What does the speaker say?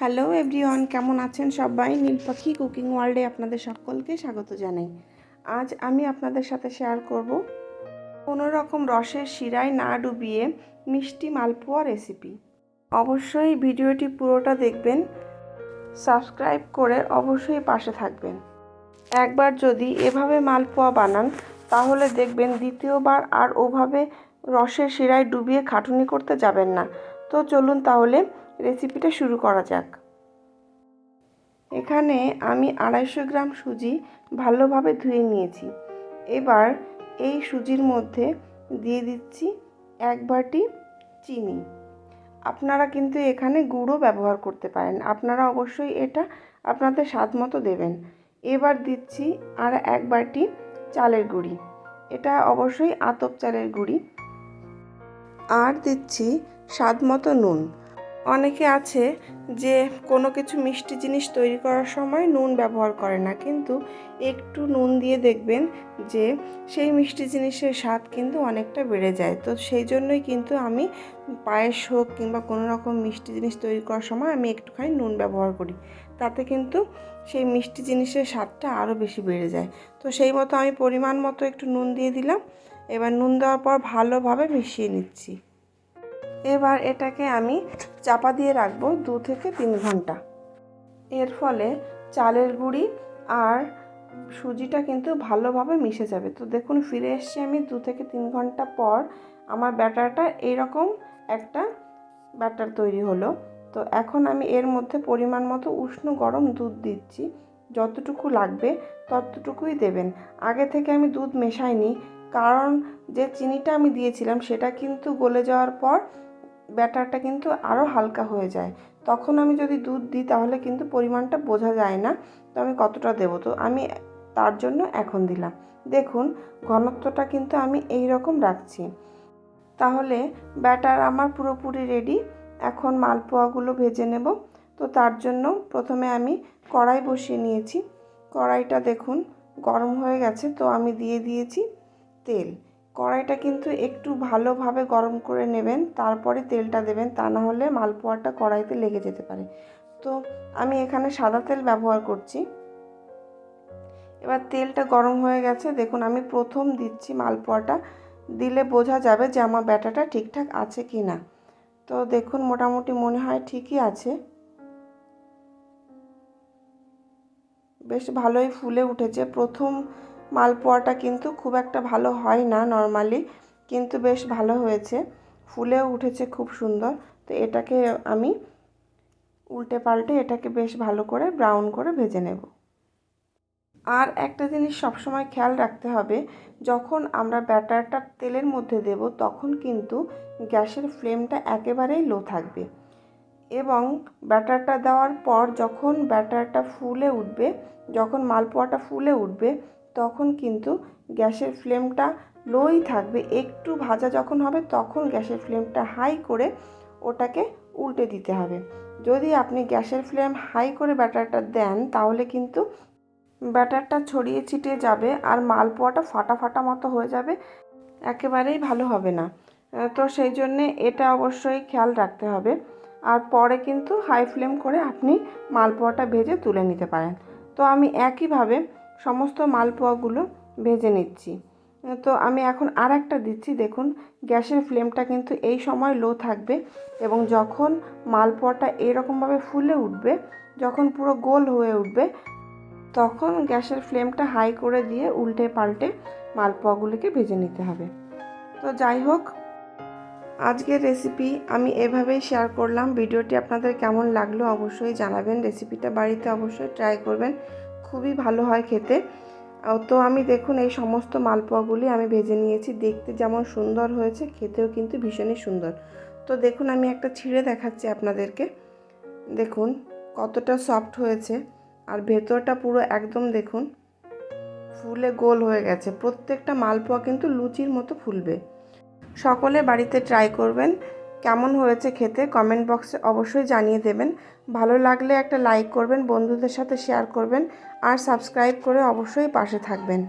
Hello everyone, কেমন আছেন সবাই? নীল পাখি কুকিং ওয়ার্ল্ডে আপনাদের সকলকে স্বাগত জানাই। আজ আমি আপনাদের সাথে শেয়ার করব কোনো রকম রসের শিরায় না ডুবিয়ে মিষ্টি মালপোয়া রেসিপি। অবশ্যই ভিডিওটি পুরোটা দেখবেন, সাবস্ক্রাইব করে অবশ্যই পাশে থাকবেন। একবার যদি এভাবে মালপোয়া বানান, তাহলে দেখবেন দ্বিতীয়বার আর ওভাবে রসের শিরায় ডুবিয়ে খাটুনি করতে যাবেন না। তো চলুন তাহলে রেসিপিটা শুরু করা যাক। এখানে আমি আড়াইশো গ্রাম সুজি ভালোভাবে ধুয়ে নিয়েছি। এবার এই সুজির মধ্যে দিয়ে দিচ্ছি এক বাটি চিনি। আপনারা কিন্তু এখানে গুঁড়ো ব্যবহার করতে পারেন। আপনারা অবশ্যই এটা আপনাদের স্বাদ মতো দেবেন। এবার দিচ্ছি আর এক বাটি চালের গুঁড়ি। এটা অবশ্যই আতপ চালের গুঁড়ি। আর দিচ্ছি স্বাদ মতো নুন। অনেকে আছে যে কোনো কিছু মিষ্টি জিনিস তৈরি করার সময় নুন ব্যবহার করে না, কিন্তু একটু নুন দিয়ে দেখবেন যে সেই মিষ্টি জিনিসের স্বাদ কিন্তু অনেকটা বেড়ে যায়। তো সেই জন্যই কিন্তু আমি পায়েস হোক কিংবা কোনো রকম মিষ্টি জিনিস তৈরি করার সময় আমি একটুখানি নুন ব্যবহার করি। তাতে কিন্তু সেই মিষ্টি জিনিসের স্বাদটা আরও বেশি বেড়ে যায়। তো সেই মতো আমি পরিমাণ মতো একটু নুন দিয়ে দিলাম। এবার নুন দেওয়ার পর ভালোভাবে মিশিয়ে নিচ্ছি। এবার এটাকে আমি চাপা দিয়ে রাখব দু থেকে তিন ঘণ্টা। এর ফলে চালের গুঁড়ি আর সুজিটা কিন্তু ভালোভাবে মিশে যাবে। তো দেখুন, ফিরে এসছি আমি দু থেকে তিন ঘণ্টা পর। আমার ব্যাটারটা এইরকম একটা ব্যাটার তৈরি হলো। তো এখন আমি এর মধ্যে পরিমাণ মতো উষ্ণ গরম দুধ দিচ্ছি। যতটুকু লাগবে ততটুকুই দেবেন। আগে থেকে আমি দুধ মেশাইনি, কারণ যে চিনিটা আমি দিয়েছিলাম সেটা কিন্তু গলে যাওয়ার পর ব্যাটারটা কিন্তু আরও হালকা হয়ে যায়। তখন আমি যদি দুধ দিই, তাহলে কিন্তু পরিমাণটা বোঝা যায় না, তো আমি কতটা দেবো? তো আমি তার জন্য এখন দিলাম। দেখুন, ঘনত্বটা কিন্তু আমি এই রকম রাখছি। তাহলে ব্যাটার আমার পুরোপুরি রেডি এখন মালপোয়াগুলো ভেজে নেব। তো তার জন্য প্রথমে আমি কড়াই বসিয়ে নিয়েছি। কড়াইটা দেখুন গরম হয়ে গেছে, তো আমি দিয়ে দিয়েছি তেল। কড়াইটা কিন্তু একটু ভালোভাবে গরম করে নেবেন, তারপরে তেলটা দেবেন, তা না হলে মালপোয়াটা কড়াইতে লেগে যেতে পারে। তো আমি এখানে সাদা তেল ব্যবহার করছি। এবার তেলটা গরম হয়ে গেছে, দেখুন আমি প্রথম দিচ্ছি মালপোয়াটা, দিলে বোঝা যাবে যে আমার ব্যাটাটা ঠিকঠাক আছে কি না। তো দেখুন মোটামুটি মনে হয় ঠিকই আছে। বেশ ভালোই ফুলে উঠেছে। প্রথম মালপোয়াটা কিন্তু খুব একটা ভালো হয় না নর্মালি কিন্তু বেশ ভালো হয়েছে। ফুলেও উঠেছে খুব সুন্দর। তো এটাকে আমি উল্টে পাল্টে এটাকে বেশ ভালো করে ব্রাউন করে ভেজে নেব। আর একটা জিনিস সবসময় খেয়াল রাখতে হবে, যখন আমরা ব্যাটারটা তেলের মধ্যে দেব, তখন কিন্তু গ্যাসের ফ্লেমটা একেবারেই লো থাকবে। এবং ব্যাটারটা দেওয়ার পর যখন ব্যাটারটা ফুলে উঠবে, যখন মালপোয়াটা ফুলে উঠবে তখন কিন্তু গ্যাসের ফ্লেমটা লোই থাকবে। একটু ভাজা যখন হবে, তখন গ্যাসের ফ্লেমটা হাই করে ওটাকে উল্টে দিতে হবে। যদি আপনি গ্যাসের ফ্লেম হাই করে ব্যাটারটা দেন, তাহলে কিন্তু ব্যাটারটা ছড়িয়ে ছিটিয়ে যাবে আর মালপোয়াটা ফাটা ফাটা মতো হয়ে যাবে, একেবারেই ভালো হবে না। তো সেই জন্যে এটা অবশ্যই খেয়াল রাখতে হবে। আর পরে কিন্তু হাই ফ্লেম করে আপনি মালপোয়াটা ভেজে তুলে নিতে পারেন। তো আমি একইভাবে সমস্ত মালপোয়াগুলো ভেজে নিচ্ছি। তো আমি এখন আর একটা দিচ্ছি। দেখুন, গ্যাসের ফ্লেমটা কিন্তু এই সময় লো থাকবে এবং যখন মালপোয়াটা এরকমভাবে ফুলে উঠবে, যখন পুরো গোল হয়ে উঠবে, তখন গ্যাসের ফ্লেমটা হাই করে দিয়ে উল্টে পাল্টে মালপোয়াগুলিকে ভেজে নিতে হবে। তো যাই হোক, আজকের রেসিপি আমি এভাবেই শেয়ার করলাম। ভিডিওটি আপনাদের কেমন লাগল অবশ্যই জানাবেন। রেসিপিটা বাড়িতে অবশ্যই ট্রাই করবেন। খুবই ভালো হয় খেতে। তো আমি দেখুন এই সমস্ত মালপোয়াগুলি আমি ভেজে নিয়েছি। দেখতে যেমন সুন্দর হয়েছে, খেতেও কিন্তু ভীষণই সুন্দর। তো দেখুন আমি একটা ছিঁড়ে দেখাচ্ছি আপনাদেরকে। দেখুন কতটা সফট হয়েছে। আর ভেতরটা পুরো একদম দেখুন ফুলে গোল হয়ে গেছে। প্রত্যেকটা মালপোয়া কিন্তু লুচির মতো ফুলবে। সকলে বাড়িতে ট্রাই করবেন। কেমন হয়েছে খেতে কমেন্ট বক্সে অবশ্যই জানিয়ে দেবেন। ভালো লাগলে একটা লাইক করবেন, বন্ধুদের সাথে শেয়ার করবেন আর সাবস্ক্রাইব করে অবশ্যই পাশে থাকবেন।